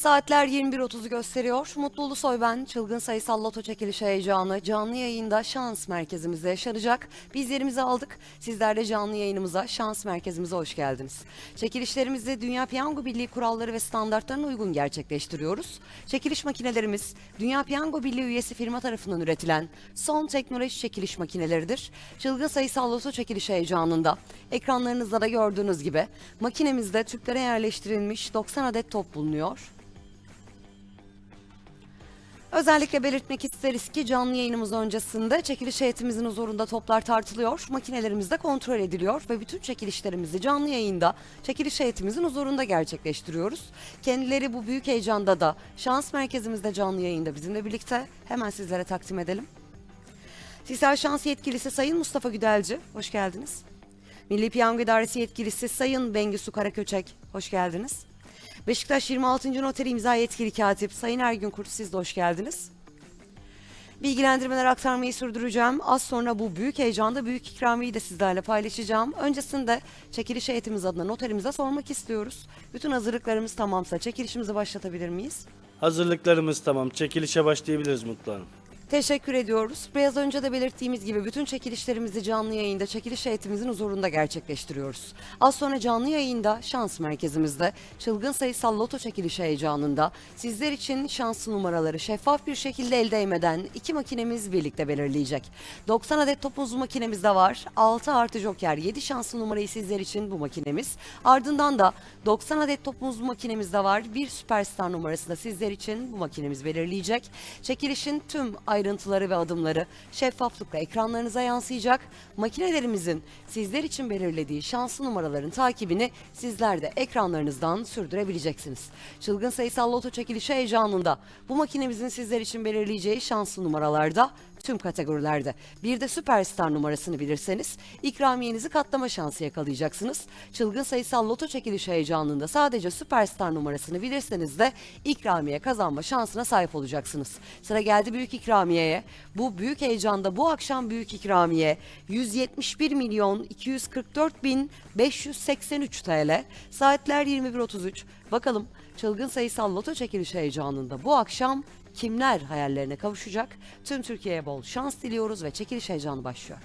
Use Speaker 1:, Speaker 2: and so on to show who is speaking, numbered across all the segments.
Speaker 1: Saatler 21.30'u gösteriyor. Mutlu Ulusoy ben. Çılgın sayısal loto çekilişi heyecanı canlı yayında şans merkezimizde yaşanacak. Biz yerimizi aldık. Sizler de canlı yayınımıza, şans merkezimize hoş geldiniz. Çekilişlerimizi Dünya Piyango Birliği kuralları ve standartlarına uygun gerçekleştiriyoruz. Çekiliş makinelerimiz Dünya Piyango Birliği üyesi firma tarafından üretilen son teknoloji çekiliş makineleridir. Çılgın sayısal loto çekilişi heyecanında ekranlarınızda da gördüğünüz gibi makinemizde tüplere yerleştirilmiş 90 adet top bulunuyor. Özellikle belirtmek isteriz ki canlı yayınımız öncesinde çekiliş heyetimizin huzurunda toplar tartılıyor, makinelerimiz de kontrol ediliyor ve bütün çekilişlerimizi canlı yayında çekiliş heyetimizin huzurunda gerçekleştiriyoruz. Kendileri bu büyük heyecanda da şans merkezimizde canlı yayında bizimle birlikte hemen sizlere takdim edelim. Sisal Şans Yetkilisi Sayın Mustafa Güdelci, hoş geldiniz. Milli Piyango İdaresi Yetkilisi Sayın Bengisu Karaköçek, hoş geldiniz. Beşiktaş 26. Noteri İmza Yetkili Katip Sayın Ergün Kurt, siz de hoş geldiniz. Bilgilendirmeler aktarmayı sürdüreceğim. Az sonra bu büyük heyecanda büyük ikramiyeyi de sizlerle paylaşacağım. Öncesinde çekiliş heyetimiz adına noterimize sormak istiyoruz. Bütün hazırlıklarımız tamamsa çekilişimizi başlatabilir miyiz?
Speaker 2: Hazırlıklarımız tamam. Çekilişe başlayabiliriz Mutlu Hanım.
Speaker 1: Teşekkür ediyoruz. Biraz önce de belirttiğimiz gibi bütün çekilişlerimizi canlı yayında çekiliş heyetimizin huzurunda gerçekleştiriyoruz. Az sonra canlı yayında şans merkezimizde çılgın sayısal loto çekilişi heyecanında sizler için şanslı numaraları şeffaf bir şekilde el değmeden iki makinemiz birlikte belirleyecek. 90 adet topuzlu makinemiz de var. 6 artı joker 7 şanslı numarayı sizler için bu makinemiz. Ardından da 90 adet topuzlu makinemiz de var. Bir süperstar numarası da sizler için bu makinemiz belirleyecek. Çekilişin tüm ayrıntıları ve adımları şeffaflıkla ekranlarınıza yansıyacak. Makinelerimizin sizler için belirlediği şanslı numaraların takibini sizler de ekranlarınızdan sürdürebileceksiniz. Çılgın sayısal loto çekilişi heyecanında bu makinemizin sizler için belirleyeceği şanslı numaralarda tüm kategorilerde. Bir de süperstar numarasını bilirseniz ikramiyenizi katlama şansı yakalayacaksınız. Çılgın sayısal loto çekilişi heyecanında sadece süperstar numarasını bilirseniz de ikramiye kazanma şansına sahip olacaksınız. Sıra geldi büyük ikramiyeye. Bu büyük heyecanda bu akşam büyük ikramiye 171 milyon 244 bin 583 TL. Saatler 21.33. Bakalım çılgın sayısal loto çekilişi heyecanında bu akşam kimler hayallerine kavuşacak? Tüm Türkiye'ye bol şans diliyoruz ve çekiliş heyecanı başlıyor.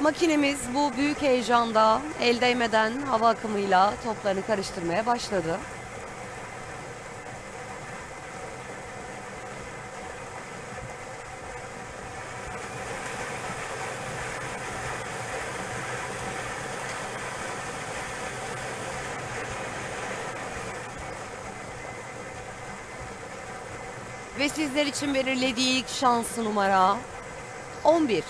Speaker 1: Makinemiz bu büyük heyecanda el değmeden hava akımıyla toplarını karıştırmaya başladı. Ve sizler için belirlediği ilk şanslı numara 11.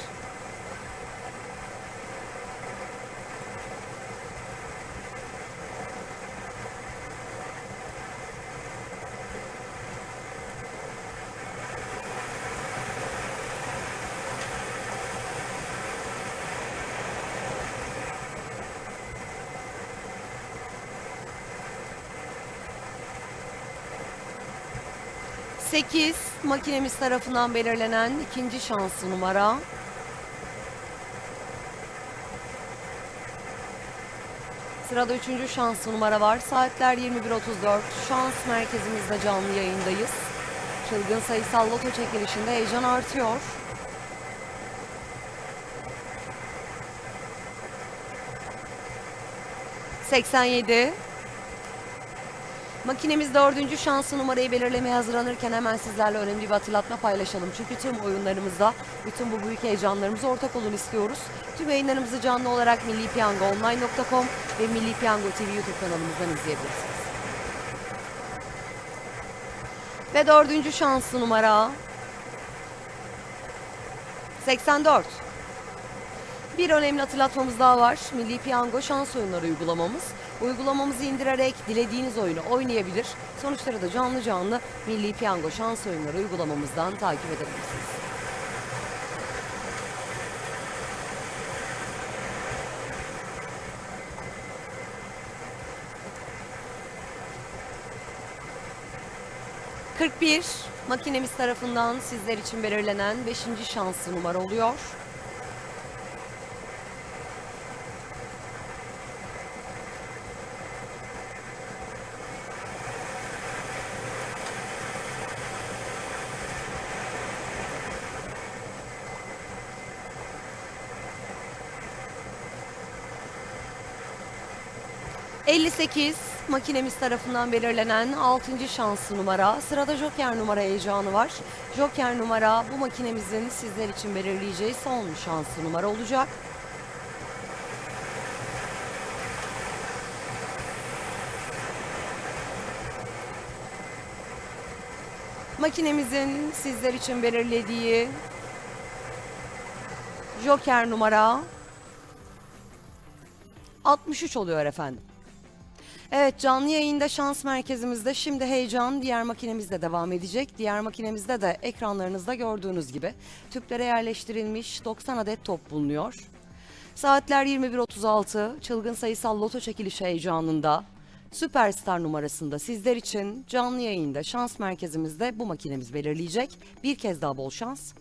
Speaker 1: Sekiz makinemiz tarafından belirlenen ikinci şanslı numara. Sırada üçüncü şanslı numara var. Saatler 21.34. Şans merkezimizde canlı yayındayız. Çılgın sayısal loto çekilişinde heyecan artıyor. Seksen yedi. Makinemiz dördüncü şanslı numarayı belirlemeye hazırlanırken hemen sizlerle önemli bir hatırlatma paylaşalım. Çünkü tüm oyunlarımızda bütün bu büyük heyecanlarımıza ortak olun istiyoruz. Tüm yayınlarımızı canlı olarak millipiyangoonline.com ve Milli Piyango TV YouTube kanalımızdan izleyebilirsiniz. Ve dördüncü şanslı numara 84. Bir önemli hatırlatmamız daha var. Milli Piyango şans oyunları uygulamamız. Uygulamamızı indirerek dilediğiniz oyunu oynayabilir. Sonuçları da canlı canlı Milli Piyango şans oyunları uygulamamızdan takip edebilirsiniz. 41 makinemiz tarafından sizler için belirlenen 5. şanslı numara oluyor. ...58 makinemiz tarafından belirlenen 6. şanslı numara. Sırada Joker numara heyecanı var. Joker numara bu makinemizin sizler için belirleyeceği son şanslı numara olacak. Makinemizin sizler için belirlediği Joker numara 63 oluyor efendim. Evet canlı yayında şans merkezimizde şimdi heyecan diğer makinemizde devam edecek. Diğer makinemizde de ekranlarınızda gördüğünüz gibi tüplere yerleştirilmiş 90 adet top bulunuyor. Saatler 21.36 çılgın sayısal loto çekilişi heyecanında Süperstar numarasında sizler için canlı yayında şans merkezimizde bu makinemiz belirleyecek. Bir kez daha bol şans.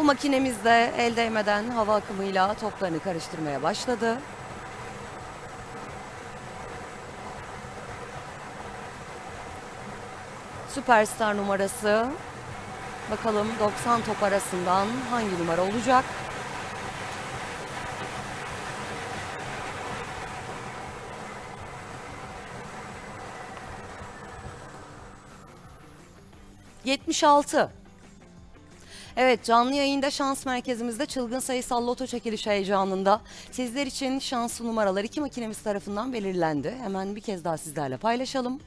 Speaker 1: Bu makinemiz de el değmeden hava akımıyla toplarını karıştırmaya başladı. Süperstar numarası. Bakalım 90 top arasından hangi numara olacak? Yetmiş altı. Evet canlı yayında şans merkezimizde çılgın sayısal loto çekiliş heyecanında sizler için şanslı numaralar iki makinemiz tarafından belirlendi. Hemen bir kez daha sizlerle paylaşalım.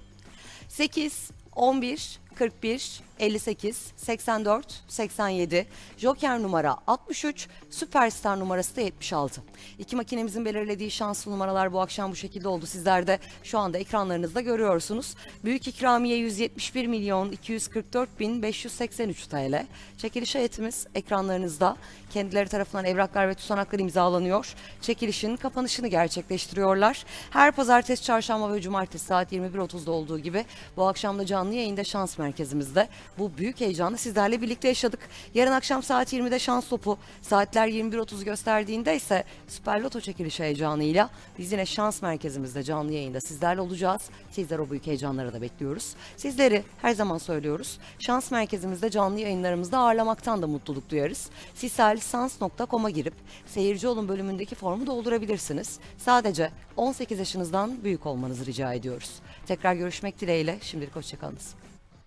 Speaker 1: 8, 11, 41, 58, 84, 87, Joker numara 63, Süperstar numarası da 76. İki makinemizin belirlediği şanslı numaralar bu akşam bu şekilde oldu. Sizler de şu anda ekranlarınızda görüyorsunuz. Büyük ikramiye 171 milyon 244 bin 583 TL. Çekiliş heyetimiz ekranlarınızda. Kendileri tarafından evraklar ve tutanaklar imzalanıyor. Çekilişin kapanışını gerçekleştiriyorlar. Her pazartesi, çarşamba ve cumartesi saat 21.30'da olduğu gibi bu akşam da canlı yayında şans merkezimizde bu büyük heyecanı sizlerle birlikte yaşadık. Yarın akşam saat 20'de şans topu, saatler 21.30 gösterdiğinde ise Süper Loto çekilişi heyecanıyla biz yine şans merkezimizde canlı yayında sizlerle olacağız. Sizler o büyük heyecanlara da bekliyoruz. Sizleri her zaman söylüyoruz. Şans merkezimizde canlı yayınlarımızda ağırlamaktan da mutluluk duyarız. Sisalsans.com'a girip seyirci olun bölümündeki formu doldurabilirsiniz. Sadece 18 yaşınızdan büyük olmanızı rica ediyoruz. Tekrar görüşmek dileğiyle. Şimdilik hoşçakalınız.